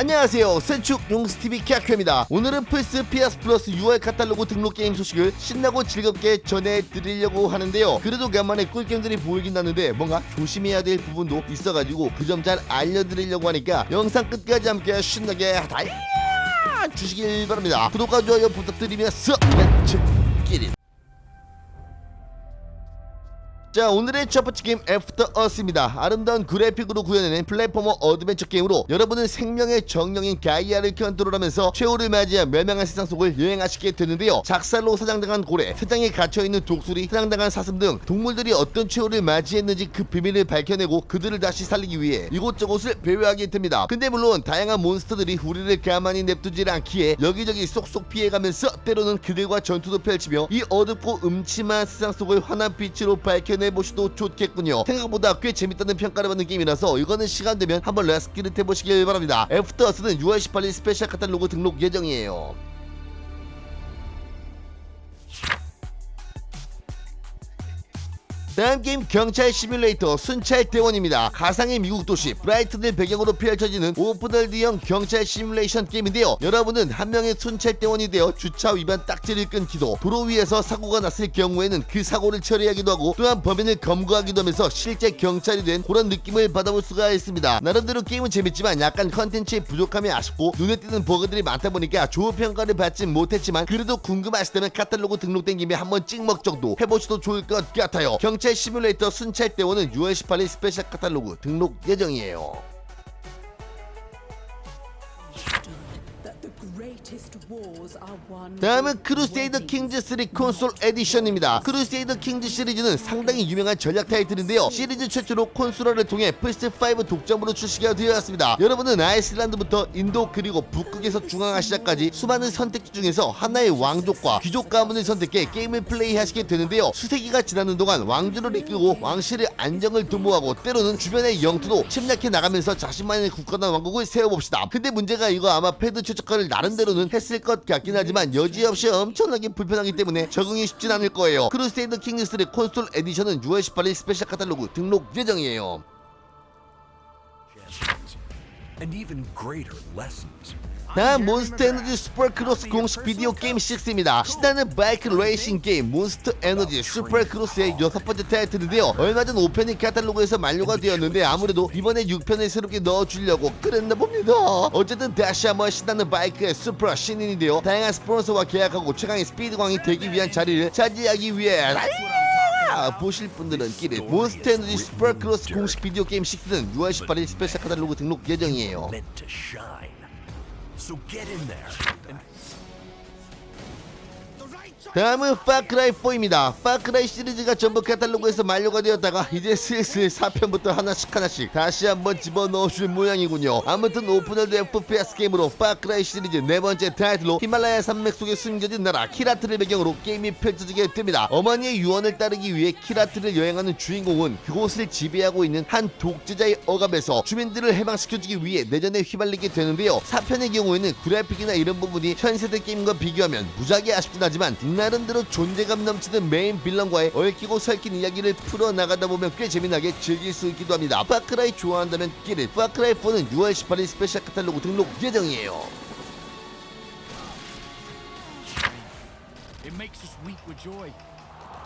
안녕하세요. 센축 용스TV 키아크입니다. 오늘은 플스 PS 플러스 6월 카탈로그 등록 게임 소식을 신나고 즐겁게 전해드리려고 하는데요. 그래도 간만에 꿀게임들이 보이긴 하는데 뭔가 조심해야 될 부분도 있어가지고 그 점 잘 알려드리려고 하니까 영상 끝까지 함께 신나게 달려! 주시길 바랍니다. 구독과 좋아요 부탁드리면서 렛츠 자 오늘의 첫 번째 게임 애프터 어스입니다. 아름다운 그래픽으로 구현해낸 플랫포머 어드벤처 게임으로 여러분은 생명의 정령인 가이아를 컨트롤하면서 최후를 맞이한 멸망한 세상 속을 여행하시게 되는데요. 작살로 사장당한 고래 세상에 갇혀있는 독수리 사장당한 사슴 등 동물들이 어떤 최후를 맞이했는지 그 비밀을 밝혀내고 그들을 다시 살리기 위해 이곳저곳을 배회하게 됩니다. 근데 물론 다양한 몬스터들이 우리를 가만히 냅두질 않기에 여기저기 쏙쏙 피해가면서 때로는 그들과 전투도 펼치며 이 어둡고 음침한 세상 속을 환한 빛으로 밝혀 내 보셔도 좋겠군요. 생각보다 꽤 재밌다는 평가를 받는 게임이라서 이거는 시간 되면 한번 레스키를 해보시길 바랍니다. 애프터스는 6월 18일 스페셜 카탈로그 등록 예정이에요. 다음 게임 경찰 시뮬레이터 순찰 대원입니다. 가상의 미국 도시 브라이튼을 배경으로 펼쳐지는 오픈월드형 경찰 시뮬레이션 게임인데요. 여러분은 한 명의 순찰 대원이 되어 주차 위반 딱지를 끊기도 도로 위에서 사고가 났을 경우에는 그 사고를 처리하기도 하고 또한 범인을 검거하기도 하면서 실제 경찰이 된 그런 느낌을 받아볼 수가 있습니다. 나름대로 게임은 재밌지만 약간 컨텐츠의 부족함이 아쉽고 눈에 띄는 버그들이 많다 보니까 좋은 평가를 받진 못했지만 그래도 궁금하시다면 카탈로그 등록된 김에 한번 찍먹 정도 해보셔도 좋을 것 같아요. 경찰 시뮬레이터 순찰 대원은 6월 18일 스페셜 카탈로그 등록 예정이에요. 다음은 크루세이더 킹즈 3 콘솔 에디션입니다. 크루세이더 킹즈 시리즈는 상당히 유명한 전략 타이틀인데요. 시리즈 최초로 콘솔화를 통해 플스5 독점으로 출시가 되었습니다. 여러분은 아이슬란드부터 인도 그리고 북극에서 중앙아시아까지 수많은 선택지 중에서 하나의 왕족과 귀족 가문을 선택해 게임을 플레이하시게 되는데요. 수세기가 지나는 동안 왕조를 이끌고 왕실의 안정을 도모하고 때로는 주변의 영토도 침략해 나가면서 자신만의 국가나 왕국을 세워봅시다. 근데 문제가 이거 아마 패드 최적화 를 나름대로는 했을 것 같긴 하지만 여지없이 엄청나게 불편하기 때문에 적응이 쉽진 않을 거예요. 크루세이더 킹스3 콘솔 에디션은 6월 18일 스페셜 카탈로그 등록 예정이에요. and even greater lessons. 다음 몬스터 에너지 슈퍼 크로스 공식 비디오 게임 6입니다. 신나는 바이크 레이싱 게임 몬스터 에너지 슈퍼 크로스의 여섯 번째 타이틀인데요. 얼마 전 5편이 카탈로그에서 만료가 되었는데 아무래도 이번에 6편을 새롭게 넣어주려고 그랬나 봅니다. 어쨌든 다시 한번 신나는 바이크의 슈퍼 신인인데요. 다양한 스폰서와 계약하고 최강의 스피드광이 되기 위한 자리를 차지하기 위해! 보실 분들은 끼리 몬스터 에너지 슈퍼 크로스 공식 비디오 게임 6는 6월 18일 스페셜 카탈로그 등록 예정이에요. So get in there and 다음은 파크라이 4입니다. 파크라이 시리즈가 전부 카탈로그에서 만료가 되었다가 이제 슬슬 4편부터 하나씩 하나씩 다시 한번 집어넣어줄 모양이군요. 아무튼 오픈월드 FPS 게임으로 파크라이 시리즈 네 번째 타이틀로 히말라야 산맥 속에 숨겨진 나라 키라트를 배경으로 게임이 펼쳐지게 됩니다. 어머니의 유언을 따르기 위해 키라트를 여행하는 주인공은 그곳을 지배하고 있는 한 독재자의 억압에서 주민들을 해방시켜주기 위해 내전에 휘말리게 되는데요. 4편의 경우에는 그래픽이나 이런 부분이 현세대 게임과 비교하면 무지하게 아쉽긴 하지만 나름대로 존재감 넘치는 메인 빌런과의 얽히고 설킨 이야기를 풀어나가다 보면 꽤 재미나게 즐길 수 있기도 합니다. 파크라이 좋아한다면 끼리 파크라이 4는 6월 18일 스페셜 카탈로그 등록 예정이에요.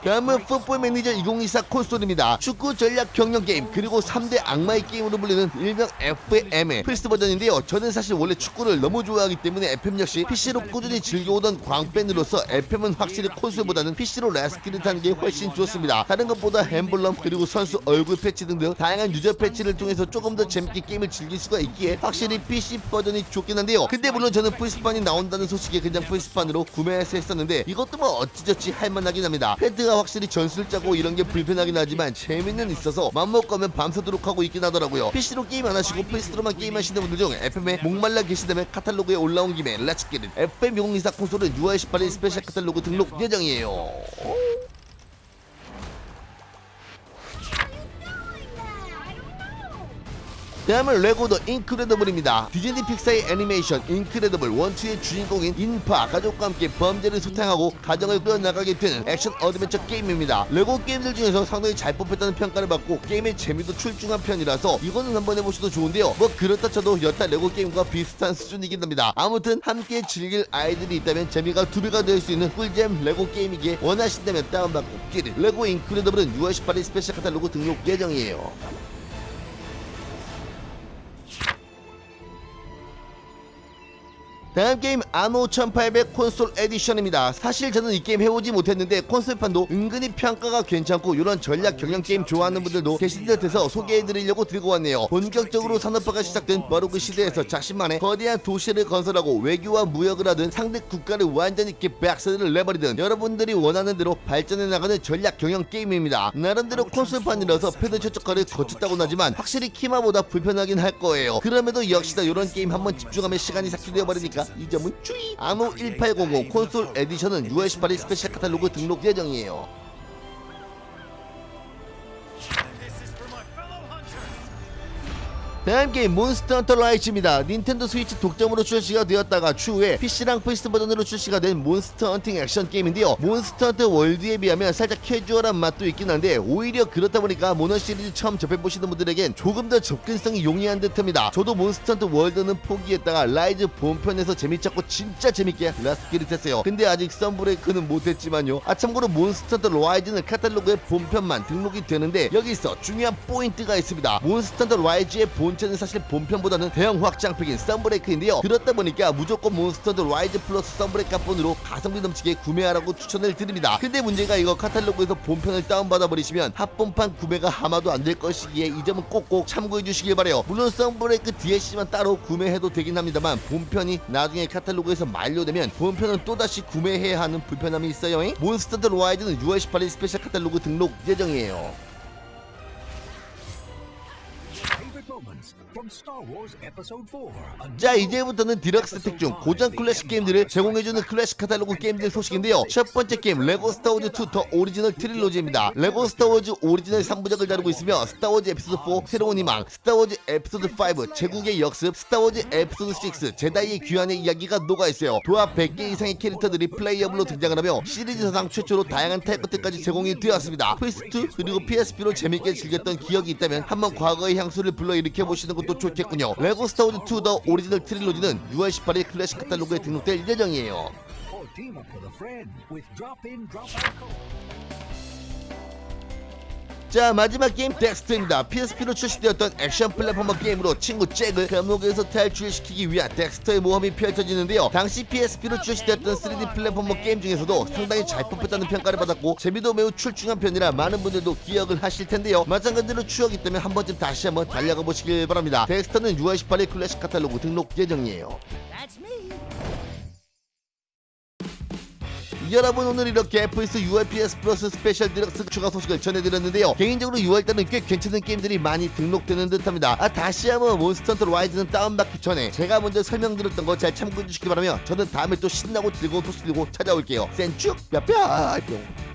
다음은 풋볼 매니저 2024 콘솔입니다. 축구 전략 경영 게임 그리고 3대 악마의 게임으로 불리는 일명 FM의 플스 버전인데요. 저는 사실 원래 축구를 너무 좋아하기 때문에 FM 역시 PC로 꾸준히 즐겨오던 광팬으로서 FM은 확실히 콘솔보다는 PC로 레스키를 타는 게 훨씬 좋습니다. 다른 것보다 엠블럼 그리고 선수 얼굴 패치 등등 다양한 유저 패치를 통해서 조금 더 재밌게 게임을 즐길 수가 있기에 확실히 PC 버전이 좋긴 한데요. 근데 물론 저는 플스판이 나온다는 소식에 그냥 플스판으로 구매해서 했었는데 이것도 뭐 어찌저찌 할만하긴 합니다. 패드가 확실히 전술 짜고 이런 게 불편하긴 하지만 재미는 있어서 맘먹으면 밤새도록 하고 있긴 하더라고요. PC로 게임 안 하시고 플스로만 게임 하시는 분들 중 FM에 목말라 계시다면 카탈로그에 올라온 김에 렛츠 기릿 FM 2024 콘솔은 6월 18일 스페셜 카탈로그 등록 예정이에요. 다음은 레고 더 인크레더블입니다. 디즈니 픽사의 애니메이션 인크레더블 1, 2의 주인공인 인파 가족과 함께 범죄를 소탕하고 가정을 꾸려나가게 되는 액션 어드벤처 게임입니다. 레고 게임들 중에서 상당히 잘 뽑혔다는 평가를 받고 게임의 재미도 출중한 편이라서 이거는 한번 해보셔도 좋은데요. 뭐 그렇다 쳐도 여타 레고 게임과 비슷한 수준이긴 합니다. 아무튼 함께 즐길 아이들이 있다면 재미가 두 배가 될 수 있는 꿀잼 레고 게임이기에 원하신다면 다운받고 끼리 레고 인크레더블은 6월 18일 스페셜 카탈로그 등록 예정이에요. 다음 게임 아노 1800 콘솔 에디션입니다. 사실 저는 이 게임 해보지 못했는데 콘솔판도 은근히 평가가 괜찮고 이런 전략 경영 게임 좋아하는 분들도 계신 듯해서 소개해드리려고 들고 왔네요. 본격적으로 산업화가 시작된 바로 그 시대에서 자신만의 거대한 도시를 건설하고 외교와 무역을 하든 상대 국가를 완전히 개박살을 내버리든 여러분들이 원하는 대로 발전해 나가는 전략 경영 게임입니다. 나름대로 콘솔판이라서 패드 최적화를 거쳤다고는 하지만 확실히 키마보다 불편하긴 할 거예요. 그럼에도 역시나 이런 게임 한번 집중하면 시간이 삭제되어 버리니까 이 점은 주의! 아노 1800 콘솔 에디션은 6월 18일 스페셜 카탈로그 등록 예정이에요. 다음 게임 몬스터 헌터 라이즈입니다. 닌텐도 스위치 독점으로 출시가 되었다가 추후에 PC랑 플스 버전으로 출시가 된 몬스터 헌팅 액션 게임인데요. 몬스터 헌터 월드에 비하면 살짝 캐주얼한 맛도 있긴 한데 오히려 그렇다 보니까 모너 시리즈 처음 접해보시는 분들에겐 조금 더 접근성이 용이한 듯합니다. 저도 몬스터 헌터 월드는 포기했다가 라이즈 본편에서 재미찾고 진짜 재밌게 라스키를 했어요. 근데 아직 썬브레이크는 못했지만요. 아 참고로 몬스터 헌터 라이즈는 카탈로그에 본편만 등록이 되는데 여기서 중요한 포인트가 있습니다. 몬스터 헌터 라이즈의 본 체는 사실 본편보다는 대형 확장팩인 썬브레이크인데요. 그렇다 보니까 무조건 몬스터 헌터 라이즈 플러스 썬브레이크 본으로 가성비 넘치게 구매하라고 추천을 드립니다. 근데 문제가 이거 카탈로그에서 본편을 다운받아 버리시면 합본판 구매가 아마도 안 될 것이기에 이 점은 꼭꼭 참고해 주시길 바래요. 물론 썬브레이크 DLC만 따로 구매해도 되긴 합니다만 본편이 나중에 카탈로그에서 만료되면 본편은 또다시 구매해야 하는 불편함이 있어요. 몬스터 헌터 라이즈는 6월 18일 스페셜 카탈로그 등록 예정이에요. 자 이제부터는 디럭스 혜택 중 고전 클래식 게임들을 제공해주는 클래식 카탈로그 게임들 소식인데요. 첫 번째 게임 레고 스타워즈 2 더 오리지널 트릴로지입니다. 레고 스타워즈 오리지널 3부작을 다루고 있으며 스타워즈 에피소드 4 새로운 희망 스타워즈 에피소드 5 제국의 역습 스타워즈 에피소드 6 제다이의 귀환의 이야기가 녹아있어요. 도합 100개 이상의 캐릭터들이 플레이어블로 등장을 하며 시리즈 사상 최초로 다양한 타입것들까지 제공이 되었습니다. 플스2 그리고 PSP로 재밌게 즐겼던 기억이 있다면 한번 과거의 향수를 불러 일으켜 보시는 것도 좋겠군요. 레고 스타워즈 2 더 오리지널 트릴로지는 6월 18일 클래식 카탈로그에 등록될 예정이에요 자 마지막 게임 덱스터입니다. PSP로 출시되었던 액션 플랫포머 게임으로 친구 잭을 감옥에서 탈출시키기 위한 덱스터의 모험이 펼쳐지는데요. 당시 PSP로 출시되었던 3D 플랫포머 게임 중에서도 상당히 잘 뽑혔다는 평가를 받았고 재미도 매우 출중한 편이라 많은 분들도 기억을 하실 텐데요. 마찬가지로 추억이 있다면 한 번쯤 다시 한번 달려가 보시길 바랍니다. 덱스터는 6월 18일 클래식 카탈로그 등록 예정이에요 여러분 오늘 이렇게 플스 6월 PS 플러스 스페셜 디럭스 추가 소식을 전해드렸는데요. 개인적으로 6월달은 꽤 괜찮은 게임들이 많이 등록되는 듯합니다. 아 다시 한번 몬스터 헌터 라이즈는 다운받기 전에 제가 먼저 설명드렸던 거 잘 참고해 주시기 바라며 저는 다음에 또 신나고 즐거운 소식 들고 찾아올게요. 센쭉 뼈뼈 뿅